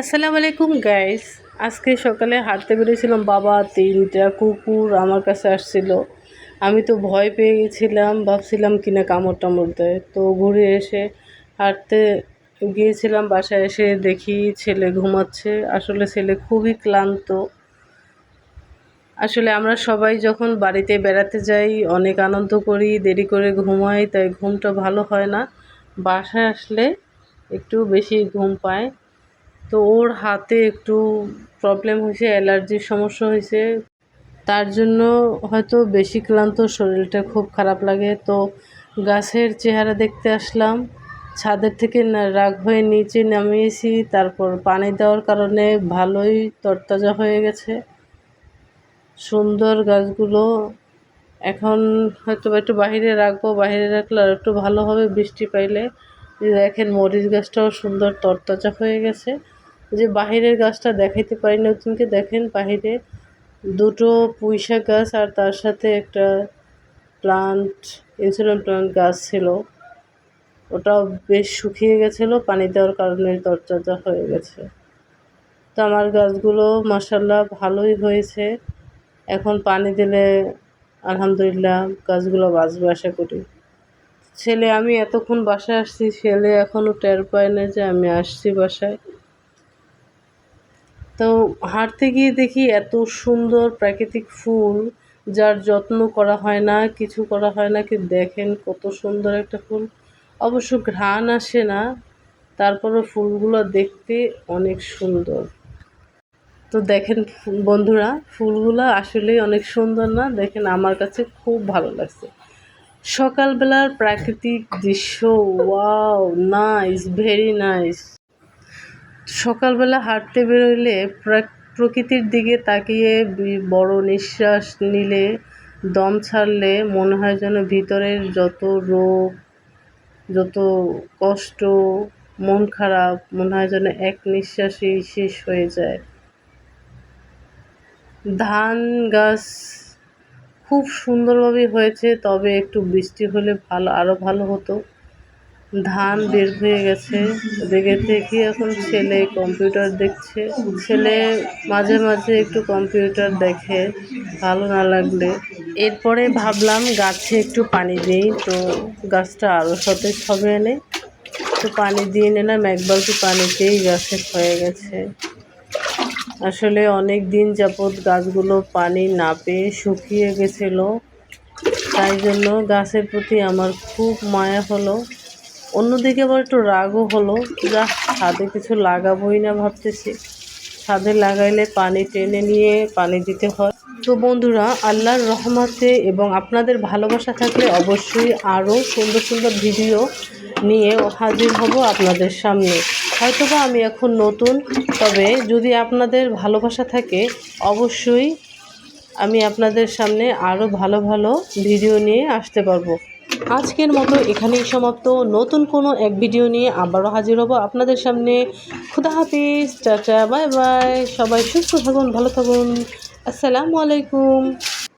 আসসালামু আলাইকুম গাইস আজকে সকালে হাঁটতে বেরিয়েছিলাম, বাবা, তিনটা কুকুর আমার কাছে আসছিল। আমি তো ভয় পেয়ে গেছিলাম, ভাবছিলাম কিনা কামড় টামড় দেয়। তো ঘুরে এসে হাঁটতে গিয়েছিলাম, বাসায় এসে দেখি ছেলে ঘুমাচ্ছে। আসলে ছেলে খুবই ক্লান্ত। আসলে আমরা সবাই যখন বাড়িতে বেড়াতে যাই, অনেক আনন্দ করি, দেরি করে ঘুমাই, তাই ঘুমটা ভালো হয় না। বাসায় আসলে একটু বেশি ঘুম পায়। তো ওর হাতে একটু প্রবলেম হয়েছে অ্যালার্জির সমস্যা হয়েছে। তার জন্য হয়তো বেশি ক্লান্ত, শরীরটা খুব খারাপ লাগে। তো গাছের চেহারা দেখতে আসলাম। ছাদের থেকে রাগ হয়ে নিচে নামিয়েছি। তারপর পানি দেওয়ার কারণে ভালোই তরতাজা হয়ে গেছে। সুন্দর গাছগুলো। এখন হয়তো একটু বাহিরে রাখব, বাহিরে রাখলে আর একটু ভালো হবে বৃষ্টি পাইলে। দেখেন মরিচ গাছটাও সুন্দর তরতাজা হয়ে গেছে। যে বাহিরের গাছটা দেখাইতে পারি না ওদিনকে দেখেন বাহিরে দুটো পুঁইশাক গাছ আর তার সাথে একটা প্লান্ট ইনসুলিন প্লান্ট গাছ ছিল। ওটাও বেশ শুকিয়ে গেছিল, পানি দেওয়ার কারণে তরতাজা হয়ে গেছে। তো আমার গাছগুলো মাসাল্লাহ ভালোই হয়েছে। এখন পানি দিলে আলহামদুলিল্লাহ গাছগুলো বাঁচবে আশা করি। ছেলে, আমি এতক্ষণ বাসায় আসছি, ছেলে এখনও টের পায় না যে আমি আসছি বাসায়। তো হাঁটতে গিয়ে দেখি এত সুন্দর প্রাকৃতিক ফুল, যার যত্ন করা হয় না, কিছু করা হয় না কি দেখেন কত সুন্দর একটা ফুল। অবশ্য ঘ্রাণ আসে না তারপরে ফুলগুলো দেখতে অনেক সুন্দর। তো দেখেন বন্ধুরা, ফুলগুলো আসলেই অনেক সুন্দর না? দেখেন আমার কাছে খুব ভালো লাগছে। সকালবেলার প্রাকৃতিক দৃশ্য, ওয়াও নাইস ভেরি নাইস সকালবেলা হাঁটতে বেরোলে প্রকৃতির দিকে তাকিয়ে বড় নিঃশ্বাস নিলে, দম ছাড়লে মনে হয় যেন ভিতরের যত রোগ, যত কষ্ট, মন খারাপ, মনে হয় যেন এক নিঃশ্বাসেই শেষ হয়ে যায়। ধান গাছ খুব সুন্দরভাবে হয়েছে, তবে একটু বৃষ্টি হলে ভালো আরও ভালো হতো। ধান বের হয়ে গেছে। দেখে থেকে এখন ছেলে কম্পিউটার দেখছে। ছেলে মাঝে মাঝে একটু কম্পিউটার দেখে, ভালো না লাগলে। এরপরে ভাবলাম গাছে একটু পানি দিই, তো গাছটা আরও সতেজ হবে এনে। তো পানি দিয়ে নিলাম এক বালতি পানিতেই গাছে হয়ে গেছে। আসলে অনেক দিন যাবৎ গাছগুলো পানি না পেয়ে শুকিয়ে গেছিল। তাই জন্য গাছের প্রতি আমার খুব মায়া হলো। অন্যদিকে আবার একটু রাগও হলো। যা ছাদে কিছু লাগাবোই না ভাবতেছি। ছাদে লাগাইলে পানি টেনে নিয়ে পানি দিতে হয়। তো বন্ধুরা, আল্লাহর রহমতে এবং আপনাদের ভালোবাসা থাকলে অবশ্যই আরও সুন্দর সুন্দর ভিডিও নিয়ে হাজির হব আপনাদের সামনে। হয়তোবা আমি এখন নতুন, তবে যদি আপনাদের ভালোবাসা থাকে, অবশ্যই আমি আপনাদের সামনে আরও ভালো ভালো ভিডিও নিয়ে আসতে পারব। আজকের মতো এখানেই সমাপ্ত। নতুন কোনো এক ভিডিও নিয়ে আবারও হাজির হব আপনাদের সামনে। খুদা হাফিজ, চাচা, বাই বাই। সবাই সুস্থ থাকুন, ভালো থাকুন। আসসালামু আলাইকুম।